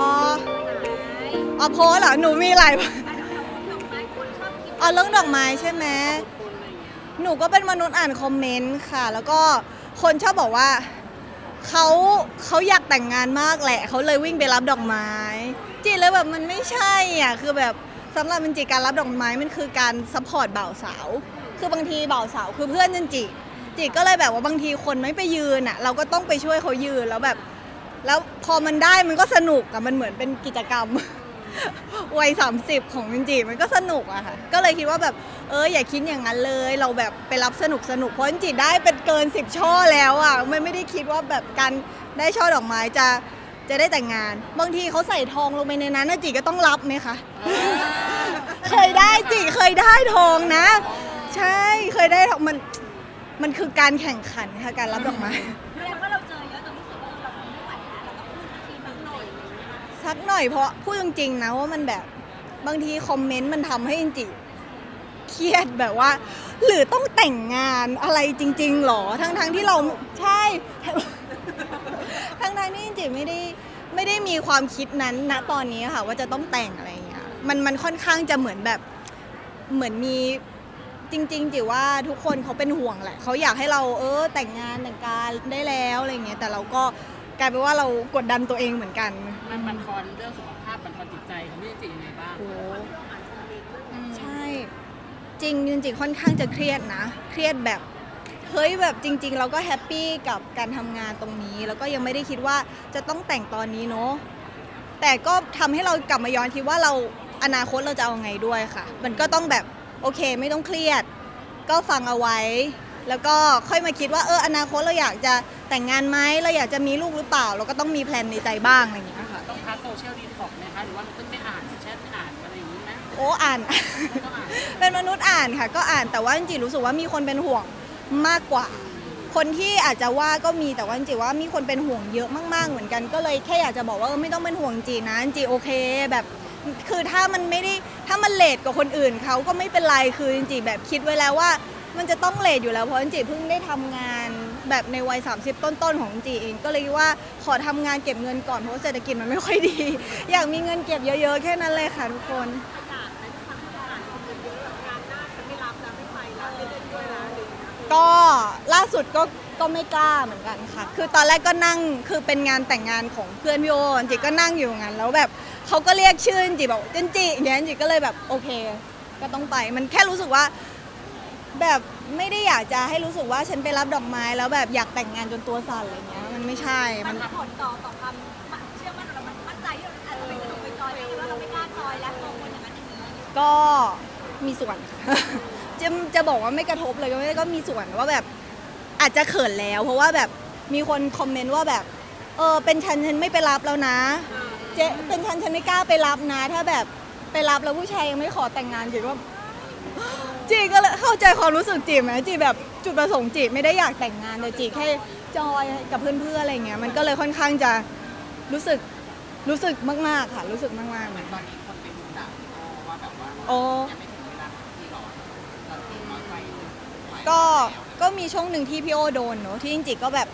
อ๋ออ๋อโพสเหรอ หนูมีหลายอ๋อเรื่องดอกไม้ใช่ไหมหนูก็เป็นมนุษย์อ่านคอมเมนต์ค่ะ แล้วก็คนชอบบอกว่าเขาเขาอยากแต่งงานมากแหละ เขาเลยวิ่งไปรับดอกไม้ จีเลยแบบมันไม่ใช่อะคือแบบสำหรับมันจีการรับดอกไม้มันคือการซัพพอร์ตบ่าวสาว คือบางทีบ่าวสาวคือเพื่อนจันจี จีก็เลยแบบว่าบางทีคนไม่ไปยืนอะ เราก็ต้องไปช่วยเขายืนแล้วแบบ แล้วพอมันได้มันก็สนุกอะมันเหมือนเป็นกิจกรรม วัย 30 ของมินจีมันก็สนุกอะค่ะ ก็เลยคิดว่าแบบเอออย่าคิดอย่างนั้นเลย เราแบบไปรับสนุกสนุกเพราะมินจีได้เป็นเกิน 10 ช่อแล้วอะไม่ไม่ได้คิดว่าแบบการได้ช่อดอกไม้จะจะได้แต่งงาน บางทีเขาใส่ทองลงไปในนั้นนะจีก็ต้องรับไหมคะ เคยได้จีเคยได้ทองนะ ใช่เคยได้ทองมัน มันคือการแข่งขันค่ะการรับดอกไม้แสดงว่าเราเจอเยอะจนรู้สึกว่าเราคงไม่ไหวแล้วเราต้องพูดสักทีสักหน่อยสักหน่อยเพราะพูดจริงๆนะว่ามันแบบบางทีคอมเมนต์มันทำให้อินจิเครียดแบบว่า หรือต้องแต่งงานอะไรจริงๆหรอทั้งๆที่เราใช่ ทั้งๆที่อินจิไม่ได้ไม่ได้มีความคิดนั้นณตอนนี้ค่ะ ว่าจะต้องแต่งอะไรอย่างเงี้ยมันมันค่อนข้างจะเหมือนแบบเหมือนมี จริงๆจิว่าทุกคนเขาเป็นห่วงแหละเขาอยากให้เราเออแต่งงานแต่งการได้แล้วอะไรอย่างเงี้ยแต่เราก็กลายเป็นว่าเรากดดันตัวเองเหมือนกันมันบันทอนเรื่องสุขภาพบันทอนจิตใจของพี่จิยังไงบ้างโอ้อืมใช่ จริงจริงๆค่อนข้างจะเครียดนะ เครียดแบบเฮ้ยแบบจริง ๆ เราก็แฮปปี้กับการทำงานตรงนี้ แล้วก็ยังไม่ได้คิดว่าจะต้องแต่งตอนนี้เนาะแต่ก็ทำให้เรากลับมาย้อนคิดว่าเราอนาคตเราจะเอาไงด้วยค่ะ มันก็ต้องแบบ โอเค ไม่ต้องเครียด ก็ฟังเอาไว้ แล้วก็ค่อยมาคิดว่าเอออนาคตเราอยากจะแต่งงานไหมเราอยากจะมีลูกหรือเปล่า เราก็ต้องมีแพลนในใจบ้างอะไรอย่างเงี้ยค่ะต้องพักโซเชียลดีท็อกไหมคะหรือว่าต้องไม่อ่านแชทไม่อ่านอะไรอย่างนี้ไหมโอ้อ่านไม่ต้องอ่านเป็นมนุษย์อ่านค่ะ ก็อ่านแต่ว่าจริงๆรู้สึกว่ามีคนเป็นห่วงมากกว่า คนที่อาจจะว่าก็มีแต่ว่าจริงๆว่ามีคนเป็นห่วงเยอะมากๆเหมือนกันก็เลยแค่อยากจะบอกว่าเออไม่ต้องเป็นห่วงจริงนะจริงๆโอเค แบบ คือถ้ามันไม่ได้ถ้ามันเลทกว่าคนอื่นเขาก็ไม่เป็นไรคือจริงๆแบบคิดไว้แล้วว่า มันจะต้องเลทอยู่แล้วเพราะจริงๆเพิ่งได้ทำงานแบบในวัย 30 ต้นๆของจริงๆเอง ก็เลยว่าขอทำงานเก็บเงินก่อนเพราะว่าเศรษฐกิจมันไม่ค่อยดี อยากมีเงินเก็บเยอะๆแค่นั้นเลยค่ะทุกคนประกาศในทุกครั้งที่อ่านคอมเมนต์เยอะแบบงานหน้าฉันไม่รับแล้วไม่ไปแล้วไม่เล่นด้วยแล้วอะไรอย่างเงี้ยก็ล่าสุดก็ก็ไม่กล้าเหมือนกันค่ะ คือตอนแรกก็นั่งคือเป็นงานแต่งงานของเพื่อนพี่โอจริงๆก็นั่งอยู่งั้นแล้วแบบ เขาก็เรียกชื่อจริงๆบอกเจนจิอย่างเงี้ยจริงๆก็เลยแบบโอเค ก็ต้องไป มันแค่รู้สึกว่า แบบไม่ได้อยากจะให้รู้สึกว่าฉันไปรับดอกไม้แล้วแบบอยากแต่งงานจนตัวสั่นอะไรเงี้ยมันไม่ใช่มัมันนมีผลต่อต่อความเชื่อมั่นของเรามันมั่นใจที่เราอาจจะไปสนุกไปจอยไปว่าเราไม่กล้าจอยแล้วกังวลอย่างนั้นอย่างนี้ก็มีส่วนค่ะ จะจะบอกว่าไม่กระทบเลยก็ไม่ได้ก็มีส่วนว่าแบบอาจจะเขินแล้ว เพราะว่าแบบมีคนคอมเมนต์ว่าแบบ เออเป็นฉันฉันไม่ไปรับแล้วนะ เจ๊เป็นฉันฉันไม่กล้าไปรับนะ ถ้าแบบไปรับแล้วผู้ชายยังไม่ขอแต่งงานจีก็จีก็เลยเข้าใจความรู้สึกจีไหมจีแบบจุดประสงค์จีไม่ได้อยากแต่งงานแต่จีแค่จอยกับเพื่อนๆอะไรเงี้ยมันก็เลยค่อนข้างจะรู้สึกรู้สึกมากๆค่ะ รู้สึกมากๆเหมือนตอนนี้คนเป็นด่าพี่โอว่าแบบว่าโอ้ยังไม่ถึงเวลาของพี่หรอกตอนที่มาไปก็ก็มีช่วงหนึ่งที่พี่โอโดนเนอะที่จริงๆก็แบบ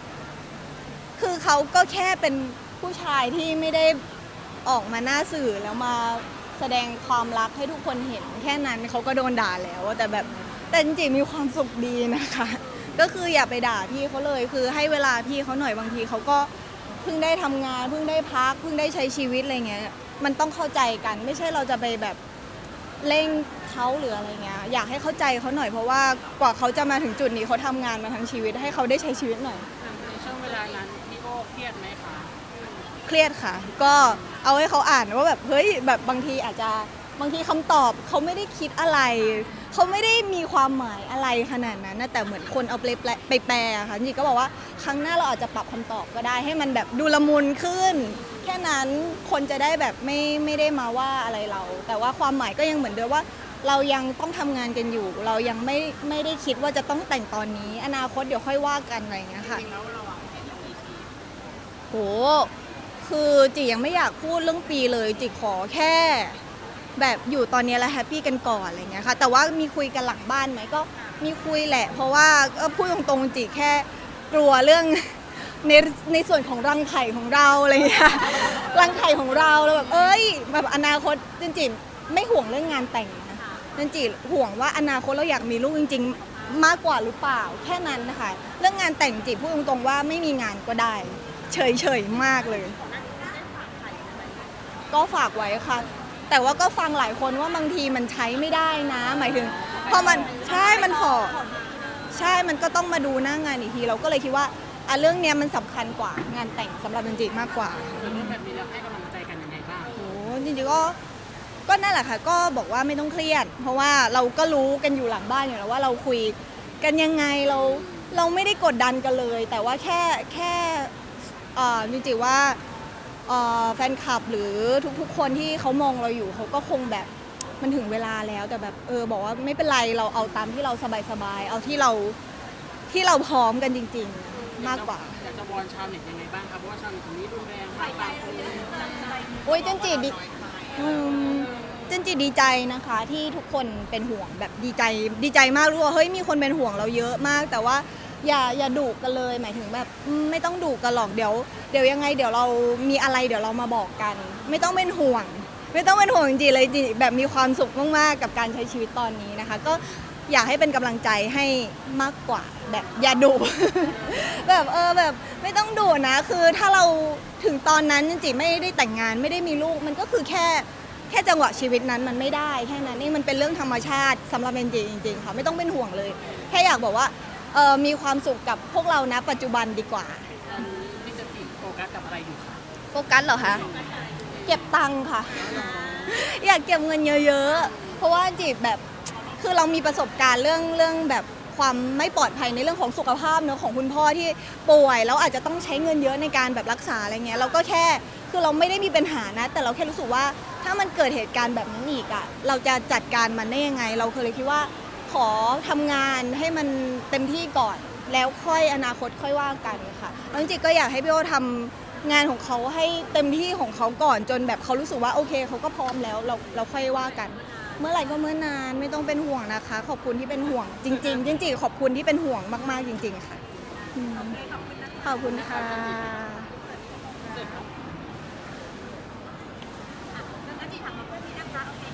คือเขาก็แค่เป็นผู้ชายที่ไม่ได้ ออกมาหน้าสื่อแล้วมาแสดงความรักให้ทุกคนเห็น แค่นั้นเขาก็โดนด่าแล้ว แต่แบบแต่จริงๆมีความสุขดีนะคะ ก็คืออย่าไปด่าพี่เขาเลย คือให้เวลาพี่เขาหน่อยบางทีเขาก็เพิ่งได้ทำงานเพิ่งได้พักเพิ่งได้ใช้ชีวิตอะไรเงี้ยมันต้องเข้าใจกัน ไม่ใช่เราจะไปแบบเร่งเขาหรืออะไรเงี้ยอยากให้เข้าใจเขาหน่อยเพราะว่ากว่าเขาจะมาถึงจุดนี้เขาทำงานมาทั้งชีวิต ให้เขาได้ใช้ชีวิตหน่อยในช่วงเวลานั้นพี่โอเครียดไหมคะ เครียดค่ะ ก็เอาให้เขาอ่านว่าแบบเฮ้ยแบบบางทีอาจจะบางทีคำตอบเขาไม่ได้คิดอะไร เขาไม่ได้มีความหมายอะไรขนาดนั้นนะแต่เหมือนคนเอาไปแปลไปแปลอะค่ะจริงๆก็บอกว่าครั้งหน้าเราอาจจะปรับคำตอบก็ได้ ให้มันแบบดูละมุนขึ้น แค่นั้นคนจะได้แบบไม่ไม่ได้มาว่าอะไรเรา แต่ว่าความหมายก็ยังเหมือนเดิมว่า เรายังต้องทำงานกันอยู่ เรายังไม่ไม่ได้คิดว่าจะต้องแต่งตอนนี้ อนาคตเดี๋ยวค่อยว่ากันอะไรอย่างเงี้ยค่ะจริงแล้วเราวางแผนยังมีทีโห คือจิยังไม่อยากพูดเรื่องปีเลยจิขอแค่ แบบอยู่ตอนนี้แล้วแฮปปี้กันก่อนอะไรเงี้ยค่ะ แต่ว่ามีคุยกันหลังบ้านไหมก็มีคุยแหละ เพราะว่าก็พูดตรงๆจิแค่กลัวเรื่อง ในในส่วนของรังไข่ของเราอะไรเงี้ยรังไข่ของเราเราแบบเอ้ยแบบอนาคตจริงๆไม่ห่วงเรื่องงานแต่งนะจริงๆห่วงว่าอนาคตเราอยากมีลูกจริง ๆ มากกว่าหรือเปล่าแค่นั้นนะคะเรื่องงานแต่งจริพูดตรงๆว่าไม่มีงานก็ได้ เฉยๆมากเลย ก็ฝากไว้ค่ะ แต่ว่าก็ฟังหลายคนว่าบางทีมันใช้ไม่ได้นะ หมายถึงพอมันใช่มันขอใช่มันก็ต้องมาดูหน้างานอีกที เราก็เลยคิดว่าอะเรื่องเนี้ยมันสำคัญกว่างานแต่งสำหรับจริงๆมากกว่าเรื่องแบบนี้เราให้กำลังใจกันยังไงบ้าง โอ้จริงๆก็ก็นั่นแหละค่ะก็บอกว่าไม่ต้องเครียด เพราะว่าเราก็รู้กันอยู่หลังบ้านอยู่แล้วว่าเราคุยกันยังไงเราเราไม่ได้กดดันกันเลย แต่ว่าแค่แค่เอ่อจริงๆว่าเอ่อ แฟนคลับหรือทุกๆ คนที่เขามองเราอยู่เขาก็คงแบบมันถึงเวลาแล้วแต่แบบเออบอกว่าไม่เป็นไรเราเอาตามที่เราสบายๆเอาที่เราที่เราพร้อมกันจริง ๆ มากกว่าอยากจะวอนชาวเน็ตยังไงบ้างครับเพราะว่าชาวเน็ตตรงนี้รุนแรงมากบางคนโอ้ยจันจีดีอืมจันจีดีใจนะคะ ที่ทุกคนเป็นห่วงแบบดีใจดีใจมากรู้ว่าเฮ้ยมีคนเป็นห่วงเราเยอะมาก แต่ว่า อย่าอย่าดุกันเลย หมายถึงแบบอืมไม่ต้องดุกันหรอกเดี๋ยว เดี๋ยวยังไงเดี๋ยวเรามีอะไรเดี๋ยวเรามาบอกกัน ไม่ต้องเป็นห่วง ไม่ต้องเป็นห่วงจริงๆเลยจริงๆแบบมีความสุขมากๆกับการใช้ชีวิตตอนนี้นะคะ ก็อยากให้เป็นกำลังใจให้มากกว่าแบบอย่าดุ แบบเออแบบไม่ต้องดุนะ คือถ้าเราถึงตอนนั้นจริงๆไม่ได้แต่งงานไม่ได้มีลูกมันก็คือแค่แค่จังหวะชีวิตนั้นมันไม่ได้แค่นั้นนี่มันเป็นเรื่องธรรมชาติสำหรับเบนจีจริงๆค่ะไม่ต้องเป็นห่วงเลย แค่อยากบอกว่า เออมีความสุขกับพวกเรานะปัจจุบันดีกว่าตอนนี้พี่จันจิโฟกัสกับอะไรอยู่คะโฟกัสเหรอคะ เก็บตังค์ค่ะ อยากเก็บเงินเยอะๆ เพราะว่าจีบแบบคือเรามีประสบการณ์เรื่องเรื่องแบบความไม่ปลอดภัยในเรื่องของสุขภาพเนอะของคุณพ่อที่ป่วยแล้วอาจจะต้องใช้เงินเยอะในการแบบรักษาอะไรเงี้ยเราก็แค่คือเราไม่ได้มีปัญหานะ แต่เราแค่รู้สึกว่าถ้ามันเกิดเหตุการณ์แบบนั้นอีกอะเราจะจัดการมันได้ยังไง เราเคยเลยคิดว่า ขอทำงานให้มันเต็มที่ก่อน แล้วค่อยอนาคตค่อยว่ากันค่ะแล้วจริงๆก็อยากให้พี่โอทำงานของเขาให้เต็มที่ของเขาก่อนจนแบบเขารู้สึกว่าโอเคเขาก็พร้อมแล้วเราเราค่อยว่ากัน เมื่อไหร่ก็เมื่อนานไม่ต้องเป็นห่วงนะคะ ขอบคุณที่เป็นห่วง จริง ๆ จริงๆขอบคุณที่เป็นห่วงมาก ๆ จริง ๆ ค่ะอืมขอบคุณค่ะแล้วก็จีถามมาเพื่อนนี้นะคะโอเค